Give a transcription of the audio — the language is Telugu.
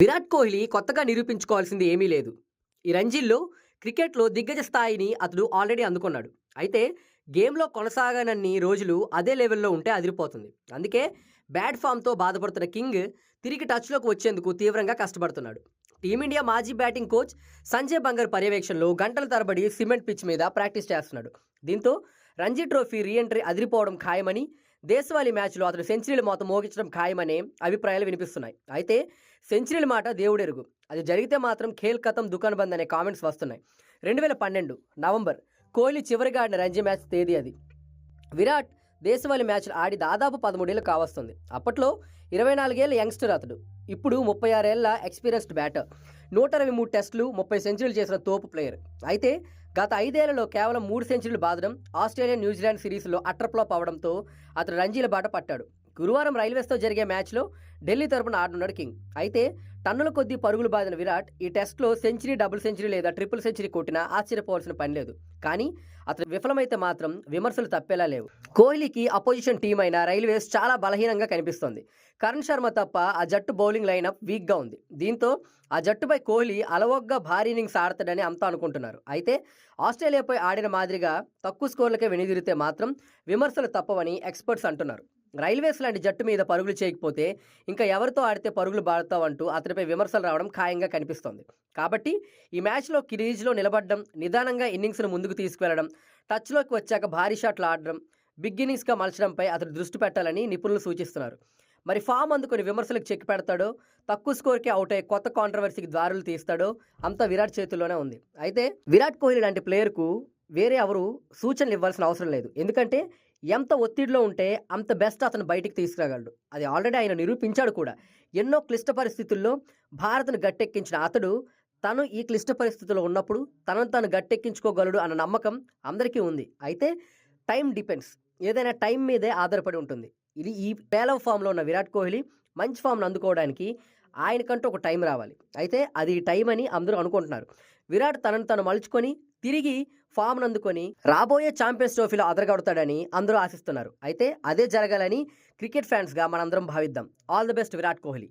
విరాట్ కోహ్లీ కొత్తగా నిరూపించుకోవాల్సింది ఏమీ లేదు. ఈ రంజీల్లో క్రికెట్లో దిగ్గజ స్థాయిని అతడు ఆల్రెడీ అందుకున్నాడు. అయితే గేమ్లో కొనసాగనన్ని రోజులు అదే లెవెల్లో ఉంటే అదిరిపోతుంది. అందుకే బ్యాడ్ ఫామ్తో బాధపడుతున్న కింగ్ తిరిగి టచ్లోకి వచ్చేందుకు తీవ్రంగా కష్టపడుతున్నాడు. టీమిండియా మాజీ బ్యాటింగ్ కోచ్ సంజయ్ బంగర్ పర్యవేక్షణలో గంటల తరబడి సిమెంట్ పిచ్ మీద ప్రాక్టీస్ చేస్తున్నాడు. దీంతో రంజీ ట్రోఫీ రీఎంట్రీ అదిరిపోవడం ఖాయమని దేశవాళీ మ్యాచ్లో అతడు సెంచరీల మోత మోగించడం ఖాయమనే అభిప్రాయాలు వినిపిస్తున్నాయి. అయితే సెంచరీల మాట దేవుడెరుగు. అది జరిగితే మాత్రం ఖేల్ కథం దుకాన్ బంద్ అనే కామెంట్స్ వస్తున్నాయి. రెండు వేల పన్నెండు నవంబర్ కోహ్లీ చివరిగా ఆడిన రంజీ మ్యాచ్ తేదీ అది. విరాట్ దేశవాళీ మ్యాచ్లు ఆడి దాదాపు పదమూడేళ్ళు కావస్తుంది. అప్పట్లో ఇరవై నాలుగేళ్ళ యంగ్స్టర్ అతడు. ఇప్పుడు ముప్పై ఆరేళ్ళ ఎక్స్పీరియన్స్డ్ బ్యాటర్. నూట ఇరవై మూడు టెస్టులు ముప్పై సెంచరీలు చేసిన తోపు ప్లేయర్. అయితే గత ఐదేళ్ళలో కేవలం మూడు సెంచరీలు బాదడం ఆస్ట్రేలియా న్యూజిలాండ్ సిరీస్లో అట్రప్లాప్ అవడంతో అతడు రంజీల బాట పట్టాడు. గురువారం రైల్వేస్తో జరిగే మ్యాచ్లో ఢిల్లీ తరపున ఆడనున్నాడు కింగ్. అయితే టన్నుల కొద్దీ పరుగులు బాదిన విరాట్ ఈ టెస్ట్లో సెంచరీ డబుల్ సెంచరీ లేదా ట్రిపుల్ సెంచరీ కొట్టినా ఆశ్చర్యపోవాల్సిన పని లేదు. కానీ అతను విఫలమైతే మాత్రం విమర్శలు తప్పేలా లేవు. కోహ్లీకి అపోజిషన్ టీం అయిన రైల్వేస్ చాలా బలహీనంగా కనిపిస్తోంది. కరణ్ శర్మ తప్ప ఆ జట్టు బౌలింగ్ లైనప్ వీక్గా ఉంది. దీంతో ఆ జట్టుపై కోహ్లీ అలవోగ్గా భారీ ఇన్నింగ్స్ ఆడతాడని అంతా అనుకుంటున్నారు. అయితే ఆస్ట్రేలియాపై ఆడిన మాదిరిగా తక్కువ స్కోర్లకే వెనుదిరితే మాత్రం విమర్శలు తప్పవని ఎక్స్పర్ట్స్ అంటున్నారు. రైల్వేస్ లాంటి జట్టు మీద పరుగులు చేయకపోతే ఇంకా ఎవరితో ఆడితే పరుగులు బాడుతావంటూ అతనిపై విమర్శలు రావడం ఖాయంగా కనిపిస్తోంది. కాబట్టి ఈ మ్యాచ్లో క్రీజ్లో నిలబడడం నిదానంగా ఇన్నింగ్స్ను ముందుకు తీసుకువెళ్ళడం టచ్లోకి వచ్చాక భారీ షాట్లు ఆడడం బిగ్ ఇన్నింగ్స్గా మలచడంపై అతడు దృష్టి పెట్టాలని నిపుణులు సూచిస్తున్నారు. మరి ఫామ్ అందుకుని విమర్శలకు చెక్ పెడతాడో తక్కువ స్కోర్కి అవుట్ అయ్యే కొత్త కాంట్రవర్సీకి దారులు తీస్తాడో అంతా విరాట్ చేతుల్లోనే ఉంది. అయితే విరాట్ కోహ్లీ లాంటి ప్లేయర్కు వేరే ఎవరు సూచనలు ఇవ్వాల్సిన అవసరం లేదు. ఎందుకంటే ఎంత ఒత్తిడిలో ఉంటే అంత బెస్ట్ అతను బయటికి తీసుకురాగలడు. అది ఆల్రెడీ ఆయన నిరూపించాడు కూడా. ఎన్నో క్లిష్ట పరిస్థితుల్లో భారత్ను గట్టెక్కించిన అతడు తను ఈ క్లిష్ట పరిస్థితుల్లో ఉన్నప్పుడు తనను తాను గట్టెక్కించుకోగలడు అన్న నమ్మకం అందరికీ ఉంది. అయితే టైం డిపెండ్స్. ఏదైనా టైం మీదే ఆధారపడి ఉంటుంది. ఇది ఈ పేలవ ఫామ్లో ఉన్న విరాట్ కోహ్లీ మంచి ఫామ్ను అందుకోవడానికి ఆయనకంటూ ఒక టైం రావాలి. అయితే అది టైం అని అందరూ అనుకుంటున్నారు. విరాట్ తనను తను మలుచుకొని తిరిగి ఫామ్ను అందుకొని రాబోయే ఛాంపియన్స్ ట్రోఫీలో అదరగొడతాడని అందరూ ఆశిస్తున్నారు. అయితే అదే జరగాలని క్రికెట్ ఫ్యాన్స్గా మనందరం భావిద్దాం. All the best Virat Kohli.